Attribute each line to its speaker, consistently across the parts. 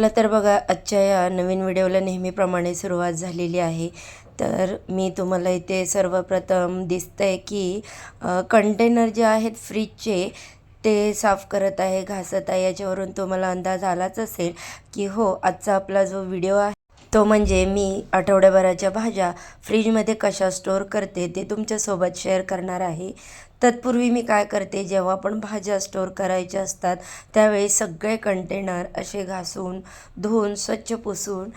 Speaker 1: चला तर बघा आजच्या या नवीन व्हिडिओला नेहमीप्रमाणे सुरुवात झालेली आहे. तर मी तुम्हाला इथे सर्वप्रथम दिसतंय की कंटेनर जे आहेत फ्रीजचे ते साफ करत आहे घासत आहे. याच्यावरून तुम्हाला अंदाज आलाच असेल की हो आजचा आपला जो व्हिडिओ आहे तो म्हणजे मी आठवड्याभराच्या भाज्या फ्रीजमध्ये कशा स्टोअर करते ते तुमच्यासोबत शेअर करणार आहे. तत्पूर्वी मी काय करते जेव्हा पण भाज्या स्टोअर करायच्या असतात त्यावेळी सगळे कंटेनर असे घासून धुवून स्वच्छ पुसून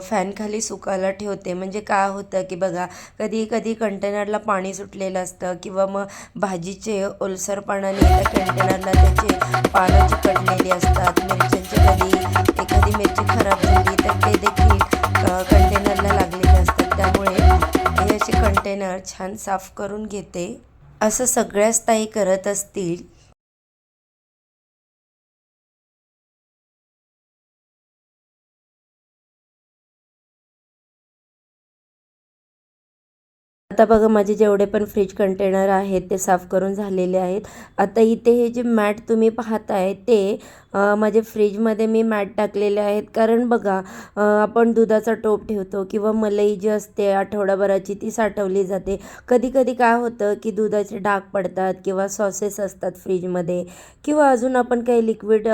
Speaker 1: फॅनखाली सुकायला ठेवते. म्हणजे काय होतं की बघा कधी कधी कंटेनरला पाणी सुटलेलं असतं किंवा मग भाजीचे ओलसरपणाने त्या कंटेनरला त्याचे पानं चिकटलेली असतात. मिरच्यांची कधी एखादी मिरची खराब झाली तर ते देखील कंटेनरला लागलेले असतात. त्यामुळे हे असे कंटेनर छान साफ करून घेते. असं सगळ्याच ताई करत असतील आता बघा माझे जेवढे पण फ्रीज कंटेनर आहेत ते साफ करून झालेले आहेत. आता इथे हे जे मॅट तुम्ही पाहताय ते माझ्या माझे फ्रीजमध्ये मी मॅट टाकलेले आहेत. कारण बघा आपण दुधाचा टोप ठेवतो किंवा मलई जी असते आठवडाभराची ती साठवली जाते. कधी कधी काय होतं की दुधाचे डाग पडतात किंवा सॉसेस असतात फ्रीजमध्ये किंवा अजून आपण काही लिक्विड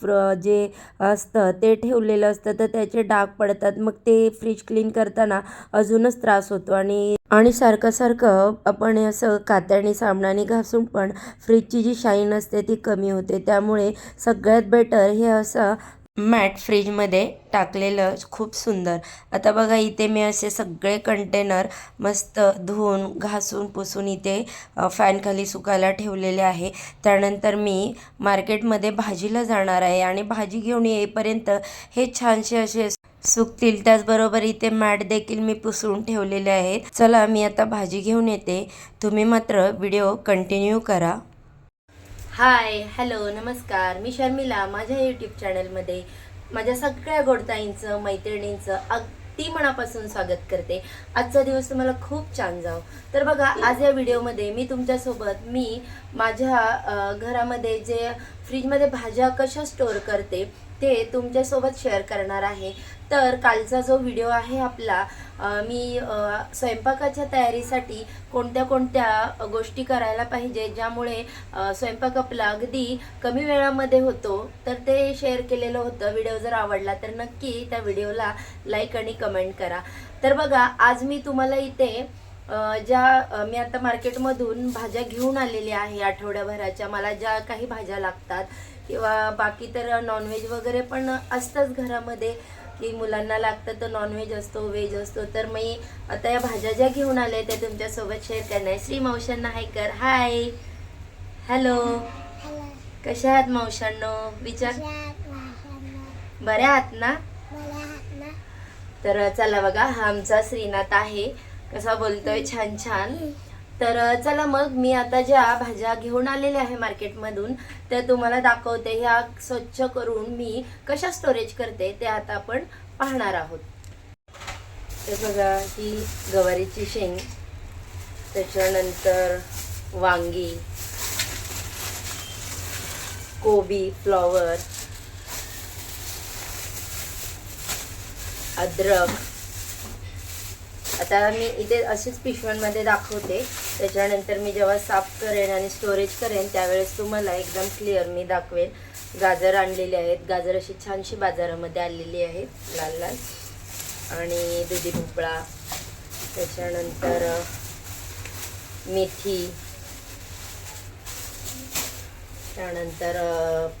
Speaker 1: फ्र जे असतं ते ठेवलेलं असतं तर त्याचे डाग पडतात. मग ते फ्रीज क्लीन करताना अजूनच त्रास होतो आणि आणि सारखं सारखं आपण हे असं कात्याने साबणाने घासून पण फ्रीजची जी शाईन असते ती कमी होते. त्यामुळे सगळ्यात बेटर हे असं मॅट फ्रीजमध्ये टाकलेलं खूप सुंदर. आता बघा इथे मी असे सगळे कंटेनर मस्त धुवून घासून पुसून इथे फॅनखाली सुकायला ठेवलेले आहे. त्यानंतर मी मार्केटमध्ये भाजीला जाणार आहे आणि भाजी घेऊन येईपर्यंत हे छानसे असे सुकतील. त्याचबरोबर इथे मॅट देखील मी पुसून ठेवलेले आहेत. चला मी आता भाजी घेऊन येते. तुम्ही मात्र व्हिडिओ कंटिन्यू करा. हाय हॅलो नमस्कार. मी शर्मिला माझ्या यूट्यूब चॅनलमध्ये माझ्या सगळ्या गोडताईंचं मैत्रिणींचं अगदी मनापासून स्वागत करते. आजचा दिवस तुम्हाला खूप छान जाओ तर बघा आज या व्हिडिओमध्ये मी तुमच्यासोबत मी माझ्या घरामध्ये जे फ्रीजमध्ये भाज्या कशा स्टोअर करते ते तुमच्यासोबत शेअर करणार आहे. तर कालचा जो व्हिडिओ आहे आपला मी स्वयंपाकाच्या तयारीसाठी कोणत्या कोणत्या गोष्टी करायला पाहिजे ज्यामुळे स्वयंपाक आपला अगदी कमी वेळामध्ये होतो तर ते शेअर केलेलं होतं. व्हिडिओ जर आवडला तर नक्की त्या व्हिडिओला लाईक आणि कमेंट करा. तर बघा आज मी तुम्हाला इथे ज्या मी आता मार्केटमधून भाज्या घेऊन आलेल्या आहे आठवड्याभराच्या. मला ज्या काही भाज्या लागतात किंवा बाकी तर नॉनव्हेज वगैरे पण असतंच घरामध्ये. की मुलांना लागतं तर नॉनव्हेज असतो व्हेज असतो. तर मी आता या भाज्या ज्या घेऊन आले त्या तुमच्यासोबत शेअर करणार आहे. श्री मावशांना हायकर हाय हॅलो कशा आहात मावशांनो? विचार. बऱ्या आहात ना? तर चला बघा हा आमचा श्रीनाथ आहे. कसा बोलतोय? छान छान. तर चला मग मी आता ज्या भाज्या घेऊन आलेल्या आहे मार्केटमधून त्या तुम्हाला दाखवते. ह्या स्वच्छ करून मी कशा स्टोरेज करते ते आता आपण पाहणार आहोत. तर बघा ही गवारीची शेंग त्याच्यानंतर वांगी कोबी फ्लॉवर अद्रक. आता मी इथे अशीच पिशव्यांमध्ये दाखवते. त्याच्यानंतर मी जेव्हा साफ करेन आणि स्टोरेज करेन त्यावेळेस तुम्हाला एकदम क्लिअर मी दाखवेन. गाजर आणलेले आहेत. गाजर अशी छानशी बाजारामध्ये आलेली आहेत लाल लाल. आणि दुधी भोपळा. त्याच्यानंतर मेथी. त्यानंतर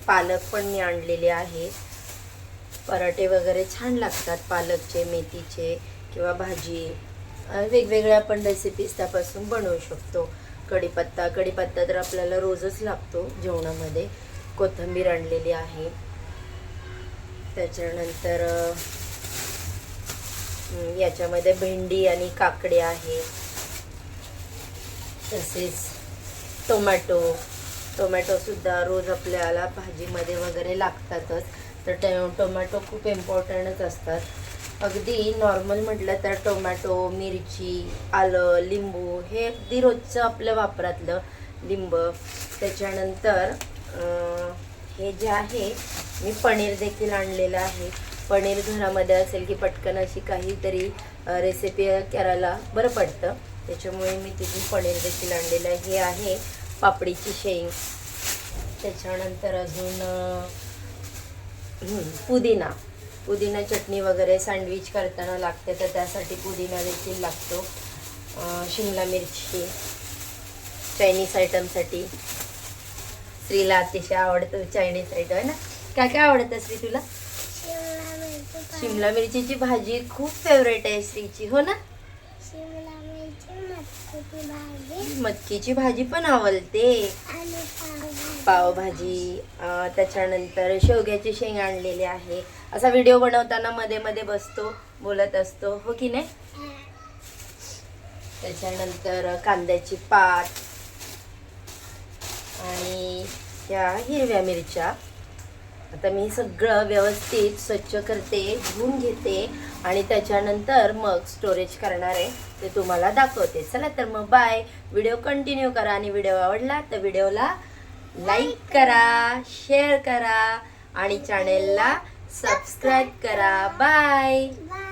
Speaker 1: पालक पण मी आणलेले आहे. पराठे वगैरे छान लागतात पालकचे मेथीचे किंवा भाजी. वेगवेगळ्या आपण रेसिपीज त्यापासून बनवू शकतो. कढीपत्ता कढीपत्ता तर आपल्याला रोजच लागतो जेवणामध्ये. कोथिंबीर आणलेली आहे. त्याच्यानंतर याच्यामध्ये भेंडी आणि काकडी आहे. तसेच टोमॅटो. टोमॅटोसुद्धा रोज आपल्याला भाजीमध्ये वगैरे लागतातच. तर टो टोमॅटो खूप इम्पॉर्टंटच असतात. अगदी नॉर्मल म्हटलं तर टोमॅटो मिरची आलं लिंबू हे अगदी रोजचं आपलं वापरातलं लिंब. त्याच्यानंतर हे जे आहे मी पनीर देखील आणलेलं आहे. पनीर घरामध्ये असेल की पटकन अशी काहीतरी रेसिपी करायला बरं पडतं. त्याच्यामुळे मी तिथून पनीर देखील आणलेलं आहे. हे आहे पापडीची शेंग. त्याच्यानंतर अजून पुदिना. पुदिना चटणी वगैरे सँडविच करताना लागते तर त्यासाठी पुदिना देखील लागतो. शिमला मिरची चायनीज आयटमसाठी स्त्रीला अतिशय आवडतं चायनीज आयटम आहे ना? काय काय आवडतं श्री तुला?
Speaker 2: शिमला
Speaker 1: मिरचीची भाजी खूप फेवरेट आहे श्रीची हो ना?
Speaker 2: शिमला मिरची मटकीची भाजी.
Speaker 1: पण आवडते.
Speaker 2: पावभाजी.
Speaker 1: त्याच्यानंतर शेवग्याची शेंग आणलेली आहे. असा व्हिडिओ बनवताना मध्ये मध्ये बसतो बोलत असतो. हो की नाही? त्याच्यानंतर कांद्याची पात आणि या हिरव्या मिरच्या. आता मी सगळं व्यवस्थित स्वच्छ करते धुवून घेते आणि त्याच्यानंतर मग स्टोरेज करणार आहे. ते तुम्हाला दाखवते. चला तर मग बाय व्हिडिओ कंटिन्यू करा. आणि व्हिडिओ आवडला तर व्हिडिओला लाईक करा शेअर करा आणि चॅनेलला सबस्क्राईब करा. बाय
Speaker 2: बाय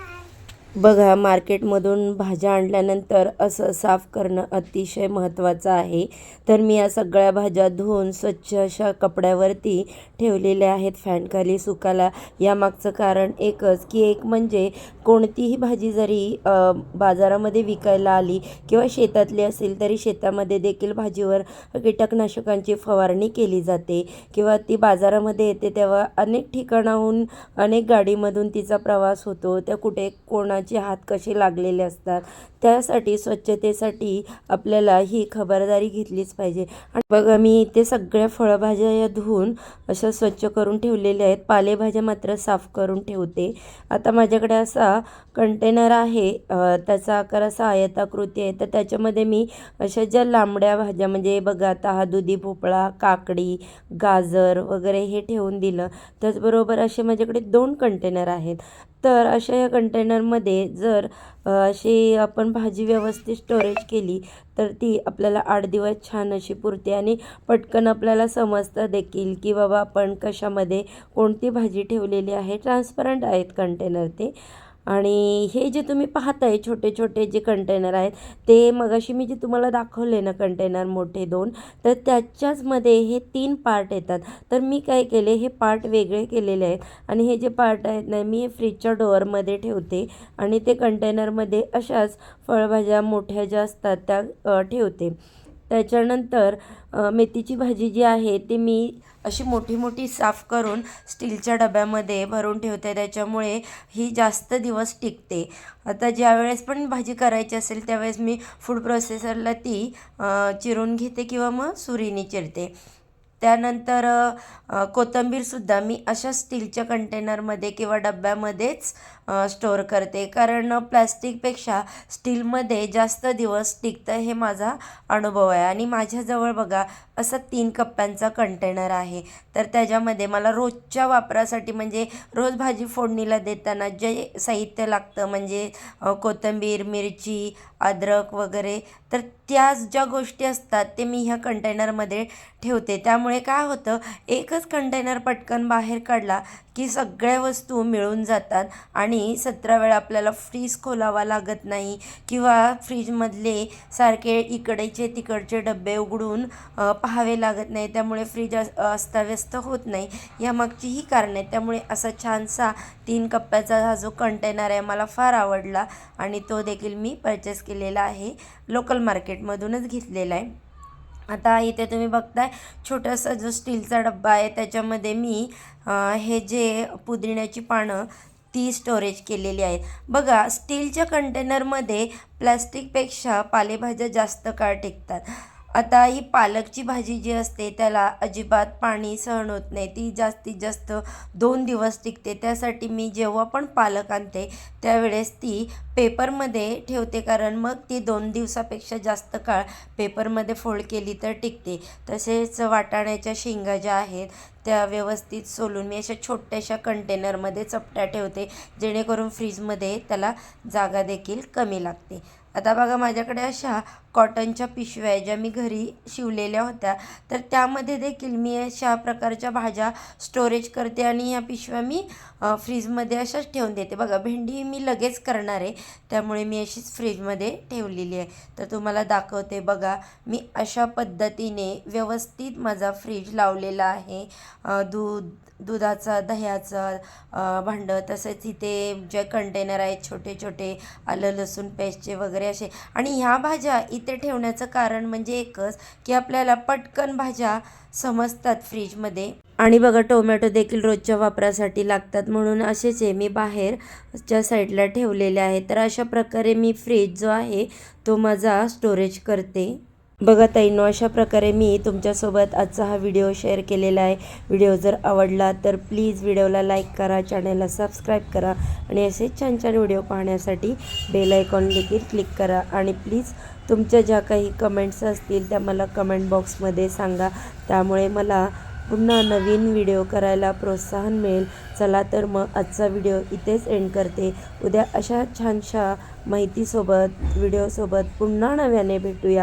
Speaker 1: बघा मार्केटमधून भाज्या आणल्यानंतर असं साफ करणं अतिशय महत्त्वाचं आहे. तर मी या सगळ्या भाज्या धुवून स्वच्छ अशा कपड्यावरती ठेवलेल्या आहेत. फॅनखाली सुकायला यामागचं कारण एकच की एक म्हणजे कोणतीही भाजी जरी बाजारामध्ये विकायला आली किंवा शेतातली असेल तरी शेतामध्ये देखील भाजीवर कीटकनाशकांची फवारणी केली जाते किंवा ती बाजारामध्ये येते तेव्हा अनेक ठिकाणाहून अनेक गाडीमधून तिचा प्रवास होतो. त्या कुठे कोणा हात कसे लागलेले असतात त्यासाठी स्वच्छतेसाठी आपल्याला ही खबरदारी घेतलीच पाहिजे. आणि बघा मी इथे सगळ्या फळभाज्या या धुवून अशा स्वच्छ करून ठेवलेल्या आहेत. पालेभाज्या मात्र साफ करून ठेवते. आता माझ्याकडे असा कंटेनर आहे त्याचा आकार असा आयताकृती आहे. तर त्याच्यामध्ये मी अशा ज्या लांबड्या भाज्या म्हणजे बघा आता हा दुधी भोपळा काकडी गाजर वगैरे हे ठेवून दिलं. त्याचबरोबर असे माझ्याकडे दोन कंटेनर आहेत. तर अशा या कंटेनरमध्ये जर अशी आपण भाजी व्यवस्थित स्टोरेज केली तर ती आपल्याला आठ दिवस छान अशी पुरते आणि पटकन आपल्याला समजतं देखील की बाबा आपण कशामध्ये कोणती भाजी ठेवलेली आहे. ट्रान्सपरंट आहेत कंटेनर ते. आणि हे जे तुम्ही पाहताय छोटे छोटे जे कंटेनर आहेत ते मगाशी मी जे तुम्हाला दाखवले ना कंटेनर मोठे दोन तर त्याच्याचमध्ये हे तीन पार्ट येतात. तर मी काय केले हे पार्ट वेगळे केलेले आहेत. आणि हे जे पार्ट आहेत ना मी हे फ्रीजच्या डोअरमध्ये ठेवते. आणि ते कंटेनरमध्ये अशाच फळभाज्या मोठ्या ज्या असतात त्या ठेवते. त्याच्यानंतर मेथीची भाजी जी आहे ती मी अशी मोठी मोठी साफ करून स्टीलच्या डब्यामध्ये भरून ठेवते. त्याच्यामुळे ही जास्त दिवस टिकते. आता ज्यावेळेस पण भाजी करायची असेल त्यावेळेस मी फूड प्रोसेसरला ती चिरून घेते किंवा मग सुरीने चिरते. त्यानंतर कोथंबीरसुद्धा कोथिंबीरसुद्धा मी अशा स्टीलच्या कंटेनरमध्ये किंवा डब्यामध्येच स्टोअर करते. कारण प्लॅस्टिकपेक्षा स्टीलमध्ये जास्त दिवस टिकतं हे माझा अनुभव आहे. आणि माझ्याजवळ बघा असा तीन कप्प्यांचा कंटेनर आहे. तर त्याच्यामध्ये मला रोजच्या वापरासाठी म्हणजे रोज भाजी फोडणीला देताना जे साहित्य लागतं म्हणजे कोथिंबीर मिरची अद्रक वगैरे तर त्या ज्या गोष्टी असतात ते मी ह्या कंटेनरमध्ये ठेवते. त्यामुळे काय होतं एकच कंटेनर पटकन बाहेर काढला की सगळ्या वस्तू मिळून जातात आणि सतरा वेळा आपल्याला फ्रीज खोलावा लागत नाही किंवा फ्रीजमधले सारखे इकडचे तिकडचे डबे उघडून पाहावे लागत नाही. त्यामुळे फ्रीज अस- अस्ताव्यस्त होत नाही. यामागची ही कारणं आहेत. त्यामुळे असा छानसा तीन कप्प्याचा हा जो कंटेनर आहे मला फार आवडला आणि तो देखील मी परचेस केलेला आहे. लोकल मार्केटमधूनच घेतलेला आहे. आता इथे तुम्ही बघताय छोटासा जो स्टीलचा डब्बा आहे त्याच्यामध्ये मी हे जे पुदिन्याची पानं ती स्टोरेज केलेली आहेत. बघा स्टीलच्या कंटेनरमध्ये प्लॅस्टिकपेक्षा पालेभाज्या जास्त काळ टिकतात. आता ही पालकची भाजी जी असते त्याला अजिबात पाणी सहन होत नाही. ती जास्तीत जास्त दोन दिवस टिकते. त्यासाठी मी जेव्हा पण पालक आणते त्यावेळेस ती पेपरमध्ये ठेवते. कारण मग ती दोन दिवसापेक्षा जास्त काळ पेपरमध्ये फोल्ड केली तर टिकते. तसेच वाटाण्याच्या शेंगा ज्या आहेत त्या व्यवस्थित सोलून मी अशा छोट्याशा कंटेनरमध्ये चपट्या ठेवते जेणेकरून फ्रीजमध्ये त्याला जागा देखील कमी लागते. आता बघा माझ्याकडे अशा कॉटनच्या पिशव्या आहे ज्या मी घरी शिवलेल्या होत्या. तर त्यामध्ये देखील मी अशा प्रकारच्या भाज्या स्टोरेज करते आणि ह्या पिशव्या मी फ्रीजमध्ये अशाच ठेवून देते. बघा भेंडी मी लगेच करणार आहे. त्यामुळे मी अशीच फ्रीजमध्ये ठेवलेली आहे. तर तुम्हाला दाखवते बघा मी अशा पद्धतीने व्यवस्थित माझा फ्रीज लावलेला आहे. दूध दुधाचा दह्याचं भांडं तसेच इथे जे कंटेनर आहेत छोटे छोटे आलं लसूण पेस्टचे वगैरे असे. आणि ह्या भाज्या ते ठेवण्याचं कारण म्हणजे एकच की आपल्याला पटकन भाज्या समजतात फ्रीजमध्ये. आणि बघा टोमॅटो देखील रोजच्या वापरासाठी लागतात म्हणून असेच आहे. मी बाहेरच्या साईडला ठेवलेले आहे तर अशा प्रकारे मी फ्रीज जो आहे तो माझा स्टोरेज करते. बघा ताईनो अशा प्रकारे मी तुमच्यासोबत आजचा हा व्हिडिओ शेअर केलेला आहे. व्हिडिओ जर आवडला तर प्लीज व्हिडिओला लाईक करा चॅनलला सबस्क्राईब करा आणि असे छान छान व्हिडिओ पाहण्यासाठी बेल आयकॉन देखील क्लिक करा. आणि प्लीज तुमच्या ज्या काही कमेंट्स असतील त्या मला कमेंट बॉक्समध्ये सांगा. त्यामुळे मला पुन्हा नवीन व्हिडिओ करायला प्रोत्साहन मिळेल. चला तर मग आजचा व्हिडिओ इथेच एंड करते. उद्या अशा छानशा माहितीसोबत व्हिडिओसोबत पुन्हा नव्याने भेटूया.